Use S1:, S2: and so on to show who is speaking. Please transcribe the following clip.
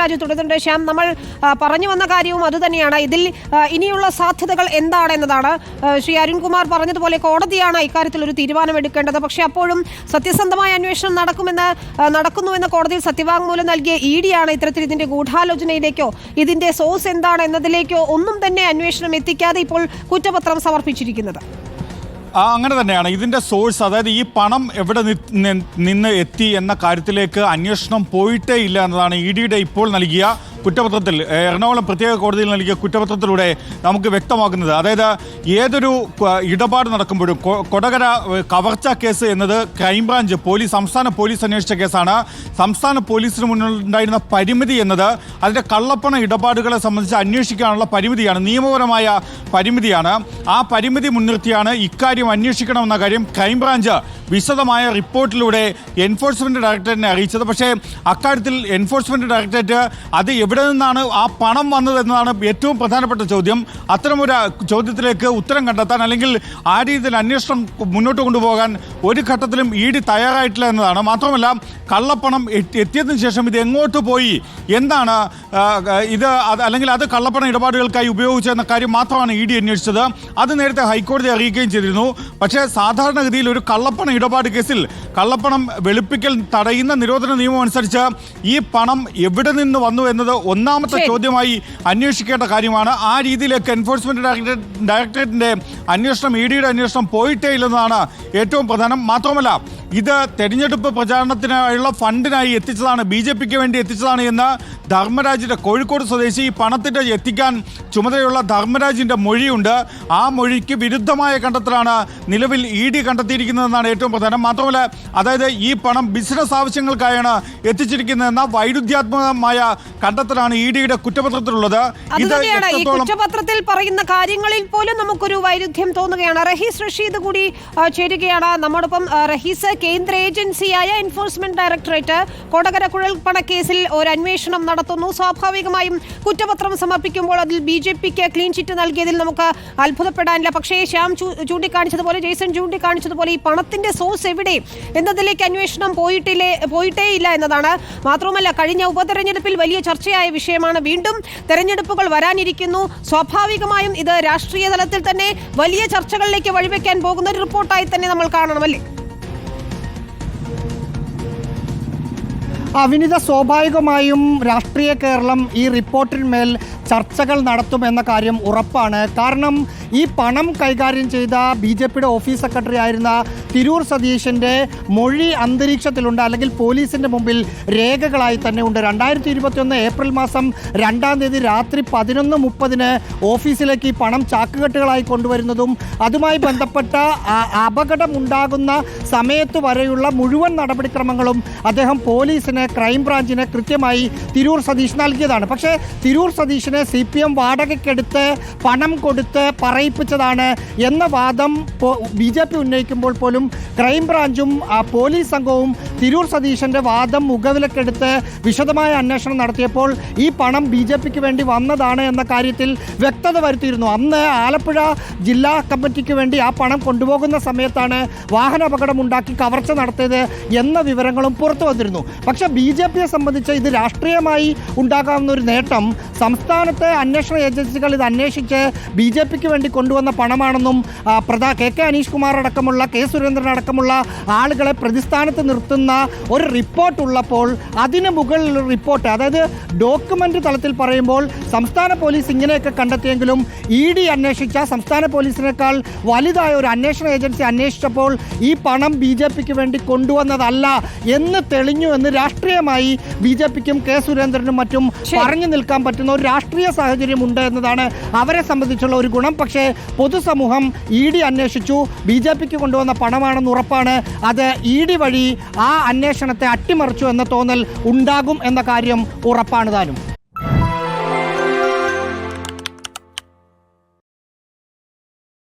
S1: രാജു തുടരുന്നുണ്ട്. ശ്യാം നമ്മൾ പറഞ്ഞു വന്ന കാര്യവും അതുതന്നെയാണ് ഇതിൽ ഇനിയുള്ള സാധ്യതകൾ എന്താണ് എന്നതാണ് ശ്രീ അരുൺകുമാർ പറഞ്ഞതുപോലെ കോടതിയാണ് ഇക്കാര്യത്തിൽ ഒരു തീരുമാനം എടുക്കേണ്ടത് പക്ഷേ അപ്പോഴും സത്യസന്ധമായ അന്വേഷണം നടക്കുമെന്ന് നടക്കുന്നുവെന്ന് കോടതിയിൽ സത്യവാങ്മൂലം നൽകിയ ഇ ഡിയാണ് ഇത്തരത്തിൽ ഇതിന്റെ ഗൂഢാലോചനയിലേക്കോ ഇതിന്റെ സോഴ്സ് എന്താണ് എന്നതിലേക്കോ ഒന്നും തന്നെ അന്വേഷണം എത്തിക്കാതെ ഇപ്പോൾ കുറ്റപത്രം സമർപ്പിച്ചിരിക്കുന്നത്.
S2: ആ അങ്ങനെ തന്നെയാണ്. ഇതിന്റെ സോഴ്സ് അതായത് ഈ പണം എവിടെ നിന്ന് എത്തി എന്ന കാര്യത്തിലേക്ക് അന്വേഷണം പോയിട്ടേ ഇല്ല എന്നതാണ് ഇ ഡിയുടെ ഇപ്പോൾ നൽകിയ കുറ്റപത്രത്തിൽ എറണാകുളം പ്രത്യേക കോടതിയിൽ നൽകിയ കുറ്റപത്രത്തിലൂടെ നമുക്ക് വ്യക്തമാക്കുന്നത് അതായത് ഏതൊരു ഇടപാട് നടക്കുമ്പോഴും കൊടകര കവർച്ച കേസ് എന്നത് ക്രൈംബ്രാഞ്ച് പോലീസ് സംസ്ഥാന പോലീസ് അന്വേഷിച്ച കേസാണ്. സംസ്ഥാന പോലീസിന് മുന്നിലുണ്ടായിരുന്ന പരിമിതി എന്നത് അതിന്റെ കള്ളപ്പണ ഇടപാടുകളെ സംബന്ധിച്ച് അന്വേഷിക്കാനുള്ള പരിമിതിയാണ് നിയമപരമായ പരിമിതിയാണ്. ആ പരിമിതി മുൻനിർത്തിയാണ് ഇക്കാര്യം അന്വേഷിക്കണമെന്ന കാര്യം ക്രൈംബ്രാഞ്ച് വിശദമായ റിപ്പോർട്ടിലൂടെ എൻഫോഴ്സ്മെന്റ് ഡയറക്ടറേറ്റിനെ അറിയിച്ചത്. പക്ഷേ അക്കാര്യത്തിൽ എൻഫോഴ്സ്മെന്റ് ഡയറക്ടറേറ്റ് അത് എവിടെ നിന്നാണ് ആ പണം വന്നത് എന്നതാണ് ഏറ്റവും പ്രധാനപ്പെട്ട ചോദ്യം. അത്തരമൊരു ചോദ്യത്തിലേക്ക് ഉത്തരം കണ്ടെത്താൻ അല്ലെങ്കിൽ ആ രീതിയിൽ അന്വേഷണം മുന്നോട്ട് കൊണ്ടുപോകാൻ ഒരു ഘട്ടത്തിലും ഇ ഡി തയ്യാറായിട്ടില്ല എന്നതാണ്. മാത്രമല്ല കള്ളപ്പണം എത്തി- എത്തിയതിനു ശേഷം ഇത് എങ്ങോട്ട് പോയി? എന്താണ് ഇത് അല്ലെങ്കിൽ അത് കള്ളപ്പണ ഇടപാടുകൾക്കായി ഉപയോഗിച്ചെന്ന കാര്യം മാത്രമാണ് ഇ ഡി അന്വേഷിച്ചത്. അത് നേരത്തെ ഹൈക്കോടതി അറിയിക്കുകയും ചെയ്തിരുന്നു. പക്ഷേ സാധാരണഗതിയിൽ ഒരു കള്ളപ്പണ ഇടപാട് കേസിൽ കള്ളപ്പണം വെളുപ്പിക്കൽ തടയുന്ന നിരോധന നിയമം അനുസരിച്ച് ഈ പണം എവിടെ നിന്ന് വന്നു എന്നത് ഒന്നാമത്തെ ചോദ്യമായി അന്വേഷിക്കേണ്ട കാര്യമാണ്. ആ രീതിയിലേക്ക് എൻഫോഴ്സ്മെന്റ് ഡയറക്ടറേറ്റ് ഡയറക്ടറേറ്റിന്റെ അന്വേഷണം ഇ ഡിയുടെ അന്വേഷണം പോയിട്ടേ ഇല്ലെന്നതാണ് ഏറ്റവും പ്രധാനം. മാത്രമല്ല ഇത് തെരഞ്ഞെടുപ്പ് പ്രചാരണത്തിനായുള്ള ഫണ്ടിനായി എത്തിച്ചതാണ് ബി ജെ പിക്ക് വേണ്ടി എത്തിച്ചതാണ് എന്ന് ധർമ്മരാജിന്റെ കോഴിക്കോട് സ്വദേശി ഈ പണത്തിന്റെ എത്തിക്കാൻ ചുമതലയുള്ള ധർമ്മരാജിന്റെ മൊഴിയുണ്ട്. ആ മൊഴിക്ക് വിരുദ്ധമായ കണ്ടെത്തലാണ് നിലവിൽ ഇ ഡി കണ്ടെത്തിയിരിക്കുന്നതെന്നാണ് ഏറ്റവും പ്രധാനം. മാത്രമല്ല അതായത് ഈ പണം ബിസിനസ് ആവശ്യങ്ങൾക്കായാണ് എത്തിച്ചിരിക്കുന്നതെന്ന വൈരുദ്ധ്യാത്മകമായ കണ്ടെത്തലാണ് ഇ ഡിയുടെ കുറ്റപത്രത്തിലുള്ളത്.
S1: ഈ കുറ്റപത്രത്തിൽ പറയുന്ന കാര്യങ്ങളിൽ പോലും നമുക്കൊരു വൈരുദ്ധ്യം തോന്നുകയാണ്. റഹീസ് റഷീദ് കൂടി ചേരുകയാണ്. നമ്മോടൊപ്പം റഹീസ് കേന്ദ്ര ഏജൻസിയായ എൻഫോഴ്സ്മെന്റ് ഡയറക്ടറേറ്റ് കൊടകര കുഴൽപ്പണ കേസിൽ ഒരു അന്വേഷണം നടത്തുന്നു. സ്വാഭാവികമായും കുറ്റപത്രം സമർപ്പിക്കുമ്പോൾ അതിൽ ബി ജെ പിക്ക് ക്ലീൻ ചിറ്റ് നൽകിയതിൽ നമുക്ക് അത്ഭുതപ്പെടാനില്ല. പക്ഷേ ശ്യാം ചൂണ്ടിക്കാണിച്ചതുപോലെ ജെയ്സൺ ചൂണ്ടിക്കാണിച്ചതുപോലെ ഈ പണത്തിന്റെ സോഴ്സ് എവിടെ? എന്നതിലേക്ക് അന്വേഷണം പോയിട്ടില്ലേ പോയിട്ടേ ഇല്ല എന്നതാണ്. മാത്രമല്ല കഴിഞ്ഞ ഉപതെരഞ്ഞെടുപ്പിൽ വലിയ ചർച്ചയായ വിഷയമാണ്. വീണ്ടും തെരഞ്ഞെടുപ്പുകൾ വരാനിരിക്കുന്നു. സ്വാഭാവികമായും ഇത് രാഷ്ട്രീയ തലത്തിൽ തന്നെ വലിയ ചർച്ചകളിലേക്ക് വഴിവെക്കാൻ പോകുന്ന ഒരു റിപ്പോർട്ടായി തന്നെ നമ്മൾ കാണണമല്ലേ
S3: അവിനിത സ്വാഭാവികമായും രാഷ്ട്രീയ കേരളം ഈ റിപ്പോർട്ടിന്മേൽ ചർച്ചകൾ നടത്തും എന്ന കാര്യം ഉറപ്പാണ്. കാരണം ഈ പണം കൈകാര്യം ചെയ്ത ബി ജെ പിയുടെ ഓഫീസ് സെക്രട്ടറി ആയിരുന്ന തിരൂർ സതീശന്റെ മൊഴി അന്തരീക്ഷത്തിലുണ്ട് അല്ലെങ്കിൽ പോലീസിന്റെ മുമ്പിൽ രേഖകളായി തന്നെ ഉണ്ട്. രണ്ടായിരത്തി ഇരുപത്തിയൊന്ന് ഏപ്രിൽ മാസം രണ്ടാം തീയതി രാത്രി പതിനൊന്ന് മുപ്പതിന് ഓഫീസിലേക്ക് ഈ പണം ചാക്കുകെട്ടുകളായി കൊണ്ടുവരുന്നതും അതുമായി ബന്ധപ്പെട്ട അപകടമുണ്ടാകുന്ന സമയത്ത് വരെയുള്ള മുഴുവൻ നടപടിക്രമങ്ങളും അദ്ദേഹം പോലീസിന് ക്രൈംബ്രാഞ്ചിന് കൃത്യമായി തിരൂർ സതീഷ് നൽകിയതാണ്. പക്ഷേ തിരൂർ സതീഷിനെ സി പി എം വാടകയ്ക്കെടുത്ത് പണം കൊടുത്ത് പറയിപ്പിച്ചതാണ് എന്ന വാദം ബി ജെ പി ഉന്നയിക്കുമ്പോൾ പോലും ക്രൈംബ്രാഞ്ചും പോലീസ് സംഘവും തിരൂർ സതീശന്റെ വാദം മുഖവിലക്കെടുത്ത് വിശദമായ അന്വേഷണം നടത്തിയപ്പോൾ ഈ പണം ബി ജെ പിക്ക് വേണ്ടി വന്നതാണ് എന്ന കാര്യത്തിൽ വ്യക്തത വരുത്തിയിരുന്നു. അന്ന് ആലപ്പുഴ ജില്ലാ കമ്മിറ്റിക്ക് വേണ്ടി ആ പണം കൊണ്ടുപോകുന്ന സമയത്താണ് വാഹന അപകടമുണ്ടാക്കി കവർച്ച നടത്തിയത് എന്ന വിവരങ്ങളും പുറത്തു വന്നിരുന്നു. പക്ഷേ ബി ജെ പിയെ സംബന്ധിച്ച് ഇത് രാഷ്ട്രീയമായി ഉണ്ടാകാവുന്ന ഒരു നേട്ടം സംസ്ഥാനത്തെ അന്വേഷണ ഏജൻസികൾ ഇത് അന്വേഷിച്ച് ബി ജെ പിക്ക് വേണ്ടി കൊണ്ടുവന്ന പണമാണെന്നും പ്രധാ കെ കെ അനീഷ് കുമാർ അടക്കമുള്ള കെ സുരേന്ദ്രൻ അടക്കമുള്ള ആളുകളെ പ്രതിസ്ഥാനത്ത് നിർത്തുന്ന ഒരു റിപ്പോർട്ട് ഉള്ളപ്പോൾ അതിന് മുകളിൽ റിപ്പോർട്ട് അതായത് ഡോക്യുമെന്റ് തലത്തിൽ പറയുമ്പോൾ സംസ്ഥാന പോലീസ് ഇങ്ങനെയൊക്കെ കണ്ടെത്തിയെങ്കിലും ഇ ഡി അന്വേഷിച്ച സംസ്ഥാന പോലീസിനേക്കാൾ വലുതായ ഒരു അന്വേഷണ ഏജൻസി അന്വേഷിച്ചപ്പോൾ ഈ പണം ബി ജെ പിക്ക് വേണ്ടി കൊണ്ടുവന്നതല്ല എന്ന് തെളിഞ്ഞു എന്ന് രാഷ്ട്രീയമായി ബി ജെ പിക്കും കെ സുരേന്ദ്രനും മറ്റും പറഞ്ഞു നിൽക്കാൻ പറ്റുന്ന ഒരു രാഷ്ട്രീയ സാഹചര്യം ഉണ്ട് എന്നതാണ് അവരെ സംബന്ധിച്ചുള്ള ഒരു ഗുണം. പക്ഷേ പൊതുസമൂഹം ഇ ഡി അന്വേഷിച്ചു. ബി ജെ പിക്ക് കൊണ്ടുവന്ന പണമാണെന്ന് ഉറപ്പാണ്. അത് ഇ ഡി വഴി ആ അന്വേഷണത്തെ അട്ടിമറിച്ചു എന്ന തോന്നൽ ഉണ്ടാകും എന്ന കാര്യം ഉറപ്പാണ് താനും.